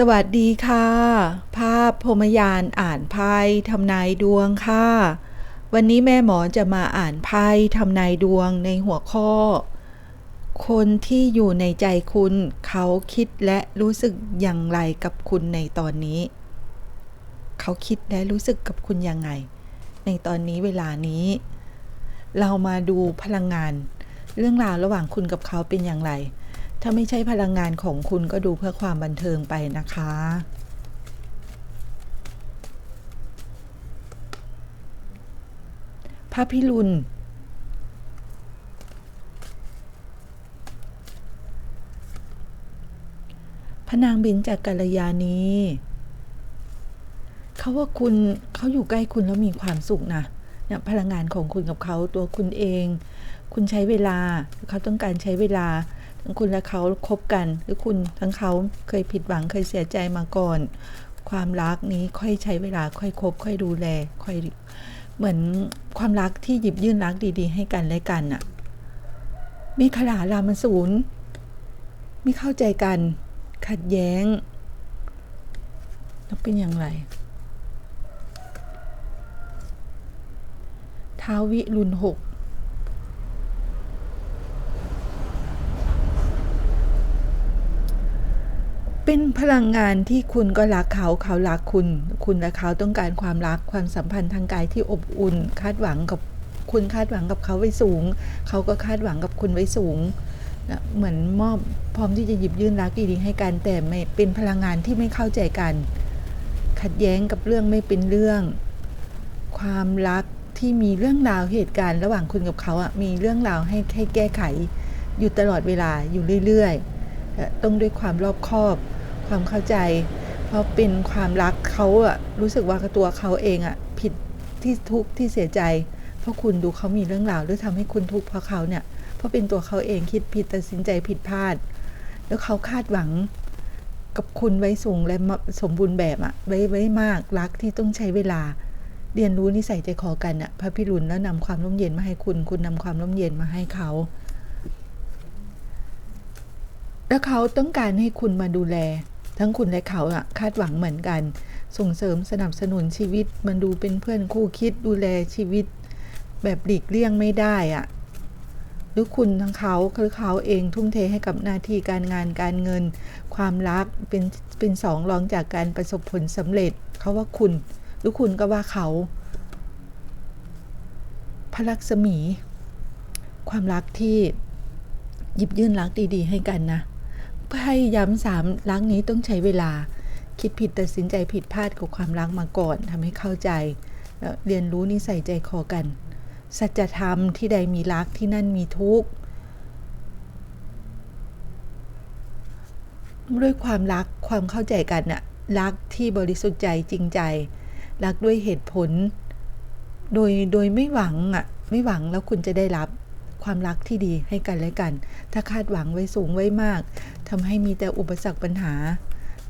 สวัสดีค่ะ ภาพพรมยานอ่านไพ่ทำนายดวงค่ะ วันนี้แม่หมอจะมาอ่านไพ่ทำนายดวงในหัวข้อ คนที่อยู่ในใจคุณ เขาคิดและรู้สึกอย่างไรกับคุณในตอนนี้ เขาคิดและรู้สึกกับคุณยังไง ในตอนนี้เวลานี้ เรามาดูพลังงาน เรื่องราวระหว่างคุณกับเขาเป็นอย่างไร ถ้าไม่ใช่พลังงานของคุณก็ดูเพื่อความบันเทิงไปนะคะ พระพิรุณพระนางบินจากกัลยาณีเขาว่าคุณเขาอยู่ใกล้คุณแล้วมีความสุขนะเนี่ยพลังงานของคุณกับเขาตัวคุณเอง คุณใช้เวลาเขาต้องการใช้เวลา ทั้งคุณและเขาคบกัน หรือคุณทั้งเขาเคยผิดหวังเคยเสียใจมาก่อน ความรักนี้ค่อยใช้เวลาค่อยคบ ค่อยดูแล ค่อยเหมือนความรักที่หยิบยื่นรักดีๆ ให้กันและกันอะมีขลารามันศูนย์ไม่เข้าใจกัน ขัดแย้งแล้วเป็นอย่างไรท้าววิรุณหก เป็นพลังงานที่คุณก็รักเขาเขารักคุณ คุณและเขาต้องการความรักความสัมพันธ์ทางกายที่อบอุ่น คาดหวังกับคุณคาดหวังกับเขาไว้สูง เขาก็คาดหวังกับคุณไว้สูงนะเหมือนมอบพร้อมที่จะหยิบยื่นรักดีๆให้กันแต่ไม่เป็นพลังงานที่ไม่เข้าใจกัน ขัดแย้งกับเรื่องไม่เป็นเรื่อง ความรักที่มีเรื่องราวเหตุการณ์ระหว่างคุณกับเขาอะมีเรื่องราวให้ให้แก้ไข อยู่ตลอดเวลาอยู่เรื่อยๆต้องด้วยความรอบคอบ ความเข้าใจ เพราะเป็นความรักเขาอะรู้สึกว่าตัวเขาเองอะผิดที่ทุกข์ที่เสียใจ เพราะคุณดูเขามีเรื่องราวหรือทำให้คุณทุกข์เพราะเขาเนี่ยเพราะเป็นตัวเขาเองคิดผิดตัดสินใจผิดพลาด แล้วเขาคาดหวังกับคุณไว้สูงและสมบูรณ์แบบอะไว้ไว้มากรักที่ต้องใช้เวลา เรียนรู้นิสัยใจคอกันอะพระพิรุณแล้วนำความร่มเย็นมาให้คุณ คุณนำความร่มเย็นมาให้เขาแล้วเขาต้องการให้คุณมาดูแล ทั้งคุณและเขาอะคาดหวังเหมือนกัน ส่งเสริมสนับสนุนชีวิต มันดูเป็นเพื่อนคู่คิดดูแลชีวิต แบบหลีกเลี่ยงไม่ได้อะหรือคุณทั้งเขาคือเขาเองทุ่มเทให้กับหน้าที่การงานการเงิน ความรักเป็นเป็นสองรองจากการประสบผลสำเร็จเขาว่าคุณ หรือคุณก็ว่าเขาพระลักษมี ความรักที่หยิบยื่นรักดี ๆ ให้กันนะ ให้ย้ำสามรักนี้ต้องใช้เวลา คิดผิดตัดสินใจผิดพลาดกับความรักมาก่อนทำให้เข้าใจแล้วเรียนรู้นิสัยใจคอกัน สัจธรรมที่ใดมีรักที่นั่นมีทุกข์ด้วยความรักความเข้าใจกันน่ะรักที่บริสุทธิ์ใจจริงใจ รักด้วยเหตุผล โดยโดยไม่หวังอะไม่หวังแล้วคุณจะได้รับความรักที่ดีให้กันและกัน ถ้าคาดหวังไว้สูงไว้มาก ทำให้มีแต่อุปสรรคปัญหา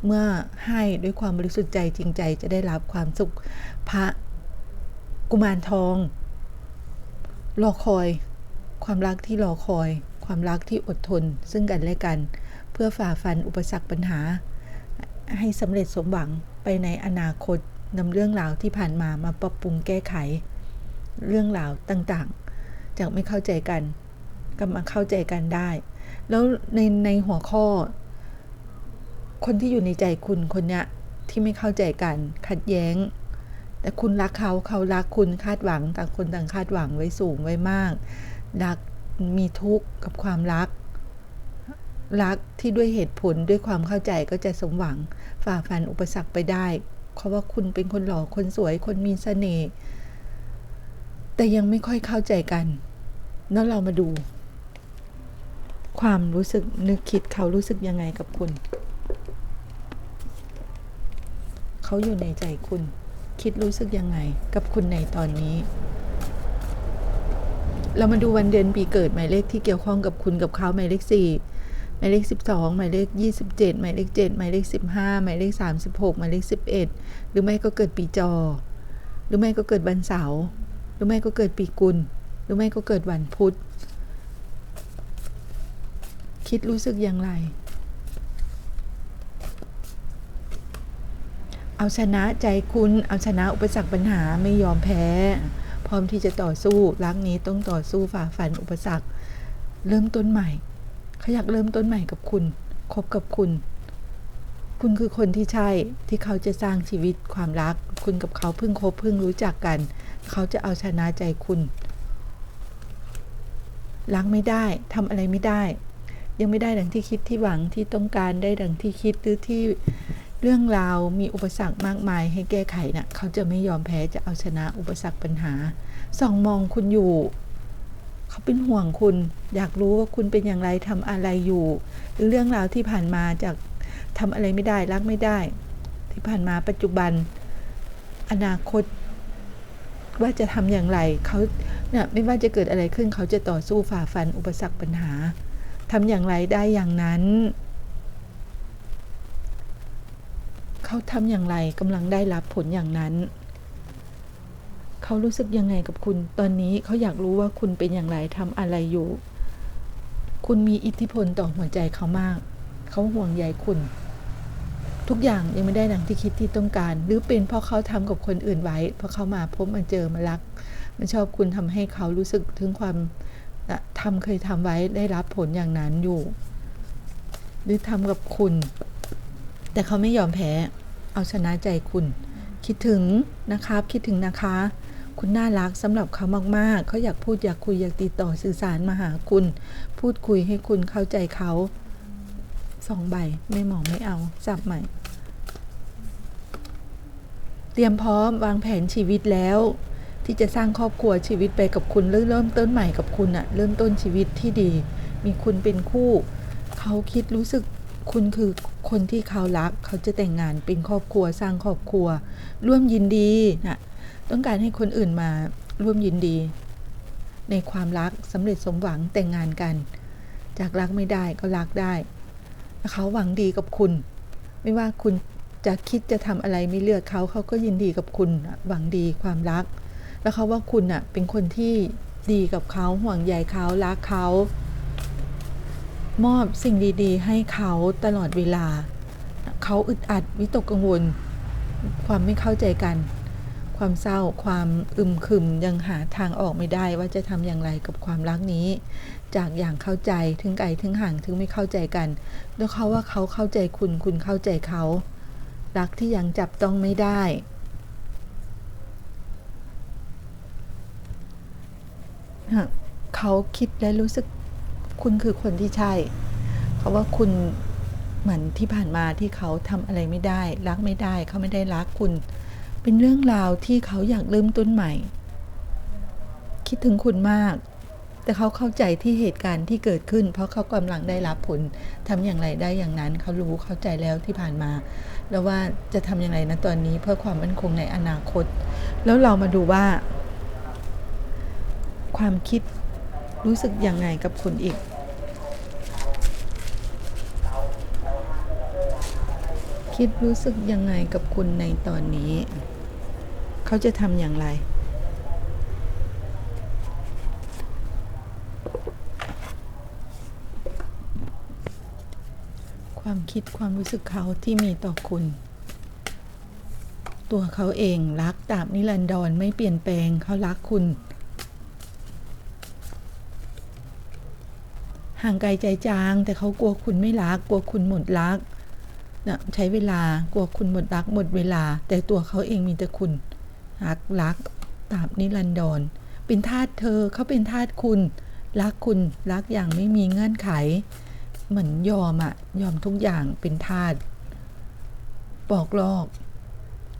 เมื่อให้ด้วยความบริสุทธิ์ใจจริงใจจะได้รับความสุขพระกุมารทอง รอคอย ความรักที่รอคอย ความรักที่อดทน ซึ่งกันและกัน เพื่อฝ่าฟันอุปสรรคปัญหา ให้สำเร็จสมหวังไปในอนาคตนำเรื่องราวที่ผ่านมามาปรับปรุงแก้ไข เรื่องราวต่างๆ จากไม่เข้าใจกันก็มาเข้าใจกันได้ แล้วในในหัวข้อ คนที่อยู่ในใจคุณคนเนี้ยที่ไม่เข้าใจกันขัดแย้ง แต่คุณรักเขาเขารักคุณคาดหวังต่างคนต่างคาดหวังไว้สูงไว้มาก รักมีทุกข์กับความรัก รักที่ด้วยเหตุผลด้วยความเข้าใจก็จะสมหวังฝ่าฟันอุปสรรคไปได้เพราะว่าคุณเป็นคนหล่อคนสวยคนมีเสน่ห์แต่ยังไม่ค่อยเข้าใจกัน แล้วเรามาดู ความรู้สึกนึกคิดเขารู้สึกยังไงกับคุณ เขาอยู่ในใจคุณ คิดรู้สึกยังไงกับคุณในตอนนี้ เรามาดูวันเดือนปีเกิดหมายเลขที่เกี่ยวข้องกับคุณกับเขาหมายเลขสี่หมายเลขสิบสองหมายเลขยี่สิบเจ็ดหมายเลขเจ็ดหมายเลขสิบห้าหมายเลขสามสิบหกหมายเลขสิบเอ็ดหรือไม่ก็เกิดปีจอ หรือไม่ก็เกิดวันเสาร์ หรือไม่ก็เกิดปีกุล หรือไม่ก็เกิดวันพุธ คิดรู้สึกอย่างไร เอาชนะใจคุณ เอาชนะอุปสรรคปัญหาไม่ยอมแพ้ พร้อมที่จะต่อสู้รักนี้ต้องต่อสู้ฝ่าฟันอุปสรรค เริ่มต้นใหม่เขาอยากเริ่มต้นใหม่กับคุณคบกับคุณ คุณคือคนที่ใช่ที่เขาจะสร้างชีวิตความรัก คุณกับเขาเพิ่งคบเพิ่งรู้จักกัน เขาจะเอาชนะใจคุณรักไม่ได้ทำอะไรไม่ได้ ยังไม่ได้ดังที่คิดที่หวังที่ต้องการได้ดังที่คิดหรือที่เรื่องราวมีอุปสรรคมากมายให้แก้ไขนะ่ะเขาจะไม่ยอมแพ้จะเอาชนะอุปสรรคปัญหาส่องมองคุณอยู่ เขาเป็นห่วงคุณ อยากรู้ว่าคุณเป็นอย่างไรทำอะไรอยู่ เรื่องราวที่ผ่านมาจากทำอะไรไม่ได้รักไม่ได้ ที่ผ่านมาปัจจุบัน อนาคต ว่าจะทำอย่างไรเขาเนี่ยไม่ว่าจะเกิดอะไรขึ้น เขาจะต่อสู้ฝ่าฟันอุปสรรคปัญหา ทำอย่างไรได้อย่างนั้น เขาทำอย่างไรกำลังได้รับผลอย่างนั้น เขารู้สึกยังไงกับคุณ ตอนนี้เขาอยากรู้ว่าคุณเป็นอย่างไรทำอะไรอยู่ คุณมีอิทธิพลต่อหัวใจเขามาก เขาห่วงใยคุณ ทุกอย่างยังไม่ได้ดังที่คิดที่ต้องการ หรือเป็นเพราะเขาทำกับคนอื่นไว้ เพราะเขามาพบมาเจอมารักมันชอบคุณทำให้เขารู้สึกถึงความ ทำเคยทำไว้ได้รับผลอย่างนั้นอยู่ หรือทำกับคุณ แต่เขาไม่ยอมแพ้ เอาชนะใจคุณ คิดถึงนะครับ คิดถึงนะคะ คุณน่ารักสำหรับเขามากๆ เขาอยากพูดอยากคุยอยากติดต่อสื่อสารมาหาคุณ พูดคุยให้คุณเข้าใจเขาสองใบไม่หมองไม่เอาจับใหม่ เตรียมพร้อมวางแผนชีวิตแล้ว ที่จะสร้างครอบครัวชีวิตไปกับคุณเริ่มต้นใหม่กับคุณอะเริ่มต้นชีวิตที่ดี มีคุณเป็นคู่ เขาคิดรู้สึกคุณคือคนที่เขารัก เขาจะแต่งงานเป็นครอบครัวสร้างครอบครัว ร่วมยินดีนะต้องการให้คนอื่นมาร่วมยินดี ในความรักสำเร็จสมหวังแต่งงานกัน จากรักไม่ได้ก็รักได้ เขาหวังดีกับคุณ ไม่ว่าคุณจะคิดจะทำอะไรไม่เลือกเขาเขาก็ยินดีกับคุณหวังดีความรัก แล้วเขาว่าคุณอะเป็นคนที่ดีกับเขาห่วงใยเขารักเขามอบสิ่งดีๆ ให้เขาตลอดเวลา เขาอึดอัดวิตกกังวล ความไม่เข้าใจกัน ความเศร้าความอึมครึมยังหาทางออกไม่ได้ว่าจะทำอย่างไรกับความรักนี้ จากอย่างเข้าใจถึงไกลถึงห่างถึงไม่เข้าใจกัน แล้วเขาว่าเขาเข้าใจคุณคุณเข้าใจเขา รักที่ยังจับต้องไม่ได้ เขาคิดและรู้สึกคุณคือคนที่ใช่ เพราะว่าคุณเหมือนที่ผ่านมาที่เขาทำอะไรไม่ได้ รักไม่ได้ เขาไม่ได้รักคุณ เป็นเรื่องราวที่เขาอยากเริ่มต้นใหม่ คิดถึงคุณมาก แต่เขาเข้าใจที่เหตุการณ์ที่เกิดขึ้น เพราะเขากำลังได้รับผลทำอย่างไรได้อย่างนั้น เขารู้เข้าใจแล้วที่ผ่านมา แล้วว่าจะทำอย่างไรนะตอนนี้เพื่อความมั่นคงในอนาคต แล้วเรามาดูว่า ความคิดรู้สึกยังไงกับคุณอีก คิดรู้สึกยังไงกับคุณในตอนนี้ เขาจะทำอย่างไรความคิดความรู้สึกเขาที่มีต่อคุณ ตัวเขาเองรักตาบนิรันดรไม่เปลี่ยนแปลงเขารักคุณ ห่างไกลใจจาง แต่เขากลัวคุณไม่รัก กลัวคุณหมดรักนะใช้เวลากลัวคุณหมดรักหมดเวลา แต่ตัวเขาเองมีแต่คุณรักรักตาบนิรันดรเป็นทาสเธอเขาเป็นทาสคุณ รักคุณรักอย่างไม่มีเงื่อนไข เหมือนยอมอะยอมทุกอย่างเป็นทาสบอกลอก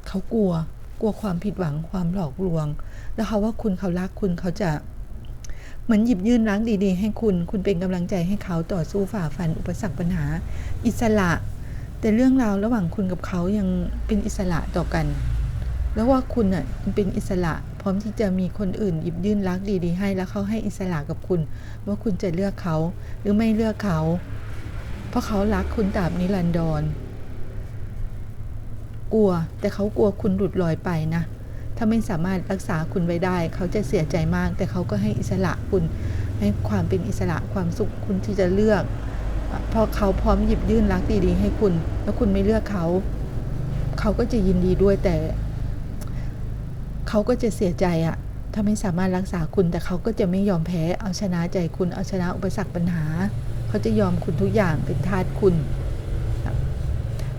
เขากลัว กลัวความผิดหวังความหลอกลวง แล้วเขาว่าคุณเขารักคุณเขาจะ เหมือนหยิบยื่นรักดีๆ ให้คุณ คุณเป็นกำลังใจให้เขาต่อสู้ฝ่าฟันอุปสรรคปัญหา อิสระ แต่เรื่องราวระหว่างคุณกับเขายังเป็นอิสระต่อกัน แล้วว่าคุณอะเป็นอิสระ พร้อมที่จะมีคนอื่นหยิบยื่นรักดีๆ ให้แล้วเขาให้อิสระกับคุณ ว่าคุณจะเลือกเขาหรือไม่เลือกเขา เพราะเขารักคุณตราบนิรันดรกลัวแต่เขากลัวคุณหลุดลอยไปนะ ถ้าไม่สามารถรักษาคุณไว้ได้ เขาจะเสียใจมาก แต่เขาก็ให้อิสระคุณ ให้ความเป็นอิสระความสุขคุณที่จะเลือกพราะเขาพร้อมหยิบยื่นรักดีๆให้คุณ แล้วคุณไม่เลือกเขา เขาก็จะยินดีด้วยแต่ เขาก็จะเสียใจอะถ้าไม่สามารถรักษาคุณ แต่เขาก็จะไม่ยอมแพ้ เอาชนะใจคุณ เอาชนะอุปสรรคปัญหา เขาจะยอมคุณทุกอย่างเป็นทาสคุณ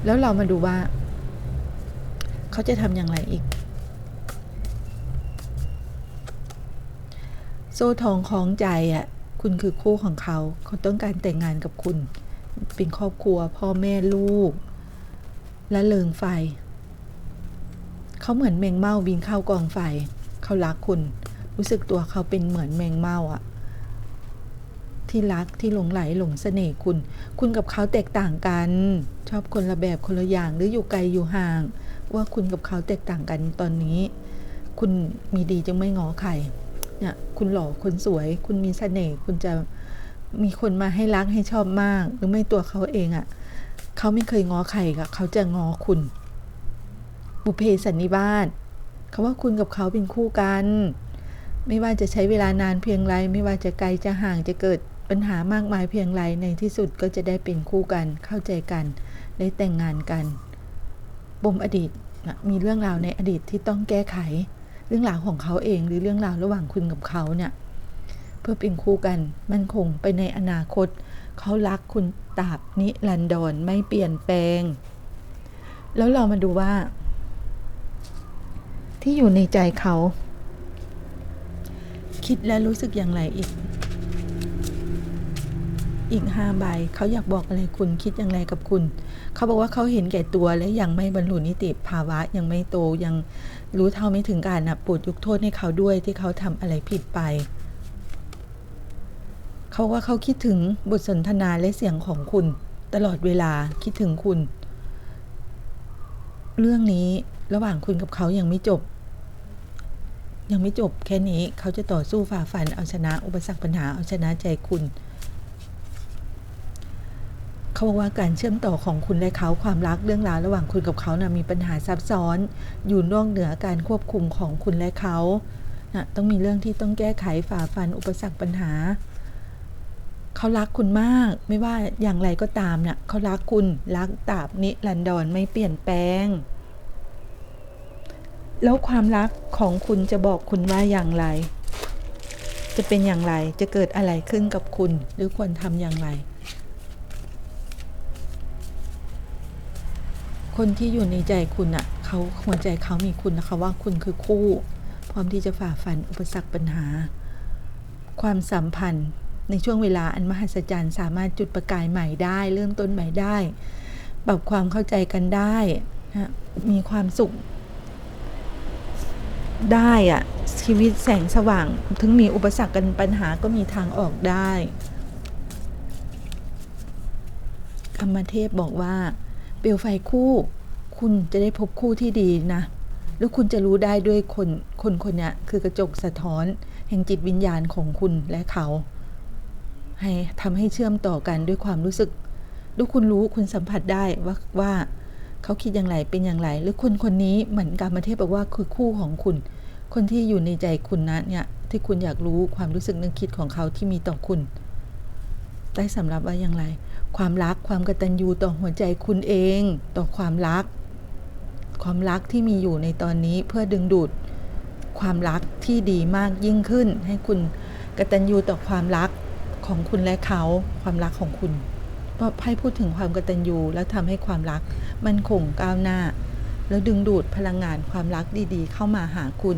แล้วเรามาดูว่า เขาจะทำอย่างไรอีก โซ่ทองคล้องใจอะ คุณคือคู่ของเขา เขาต้องการแต่งงานกับคุณ เป็นครอบครัวพ่อแม่ลูก และเลิงไฟ เขาเหมือนแมงเม่าบินเข้ากองไฟ เขารักคุณ รู้สึกตัวเขาเป็นเหมือนแมงเม่าอะที่รักที่หลงไหลหลงเสน่ห์คุณ คุณกับเขาแตกต่างกัน ชอบคนละแบบคนละอย่างหรืออยู่ไกลอยู่ห่าง ว่าคุณกับเขาแตกต่างกันตอนนี้ คุณมีดีจึงไม่งอใคร เนี่ยคุณหล่อคนสวย คุณมีเสน่ห์คุณจะมีคนมาให้รักให้ชอบมาก หรือไม่ตัวเขาเองอะ่ะเขาไม่เคยง้อใครค่ะเขาจะง้อคุณ บุเพสันนิบาตเขาว่าคุณกับเขาเป็นคู่กัน ไม่ว่าจะใช้เวลานานเพียงไร ไม่ว่าจะไกลจะห่างจะเกิดปัญหามากมายเพียงไรในที่สุดก็จะได้เป็นคู่กัน เข้าใจกัน ได้แต่งงานกันปมอดีตมีเรื่องราวในอดีตที่ต้องแก้ไข เรื่องราวของเขาเองหรือเรื่องราวระหว่างคุณกับเขาเนี่ยเพื่อเป็นคู่กันมันคงไปในอนาคต เขารักคุณตราบนิรันดรไม่เปลี่ยนแปลง แล้วเรามาดูว่า ที่อยู่ในใจเขา คิดและรู้สึกอย่างไรอีก อีกห้าใบเขาอยากบอกอะไรคุณคิดอย่างไรกับคุณ เขาบอกว่าเขาเห็นแก่ตัวและยังไม่บรรลุนิติภาวะยังไม่โตยัง รู้เท่าไม่ถึงการนะโปรดยกโทษให้เขาด้วยที่เขาทำอะไรผิดไป เขาว่าเขาคิดถึงบทสนทนาและเสียงของคุณ ตลอดเวลาคิดถึงคุณ เรื่องนี้ระหว่างคุณกับเขายังไม่จบ ยังไม่จบแค่นี้เขาจะต่อสู้ฝ่าฟันเอาชนะ อุปสรรคปัญหาเอาชนะใจคุณ เขาบอกว่าการเชื่อมต่อของคุณและเขาความรักเรื่องราวระหว่างคุณกับเขานะ่ะมีปัญหาซับซ้อน อยู่นอกเหนือการควบคุมของคุณและเขานะต้องมีเรื่องที่ต้องแก้ไขฝ่าฟันอุปสรรคปัญหา เขารักคุณมาก ไม่ว่าอย่างไรก็ตามเนะ่ยเขารักคุณรักตราบนิรันดรไม่เปลี่ยนแปลง แล้วความรักของคุณจะบอกคุณว่าอย่างไรจะเป็นอย่างไร จะเกิดอะไรขึ้นกับคุณ หรือควรทำอย่างไร คนที่อยู่ในใจคุณอะ่ะเขาหัวใจเขามีคุณนะคะว่าคุณคือคู่ พร้อมที่จะฝ่าฟันอุปสรรคปัญหา ความสัมพันธ์ในช่วงเวลาอันมหัศจรรย์สามารถจุดประกายใหม่ได้ เริ่มต้นใหม่ได้ปรับความเข้าใจกันได้นะมีความสุข ได้อะชีวิตแสงสว่าง ถึงมีอุปสรรคกันปัญหาก็มีทางออกได้ธรรมเทพบอกว่า เปลวไฟคู่ คุณจะได้พบคู่ที่ดีนะ แล้วคุณจะรู้ได้ด้วยคนคนคนนี้คือกระจกสะท้อน แห่งจิตวิญญาณของคุณและเขา ให้ทำให้เชื่อมต่อกันด้วยความรู้สึกดูคุณรู้คุณสัมผัสได้ว่าว่าเขาคิดอย่างไรเป็นอย่างไร หรือคนคนนี้เหมือนการมาเทพบอกว่าคือคู่ของคุณ คนที่อยู่ในใจคุณนะเนี่ยที่คุณอยากรู้ความรู้สึกนึกคิดของเขาที่มีต่อคุณ ได้สำหรับว่าอย่างไร ความรักความกตัญญูต่อหัวใจคุณเอง ต่อความรัก ความรักที่มีอยู่ในตอนนี้เพื่อดึงดูดความรักที่ดีมากยิ่งขึ้น ให้คุณกตัญญูต่อความรักของคุณและเขา ความรักของคุณเพราะให้พูดถึงความกตัญญูแล้วทำให้ความรักมันคงก้าวหน้า แล้วดึงดูดพลังงานความรักดีๆ เข้ามาหาคุณ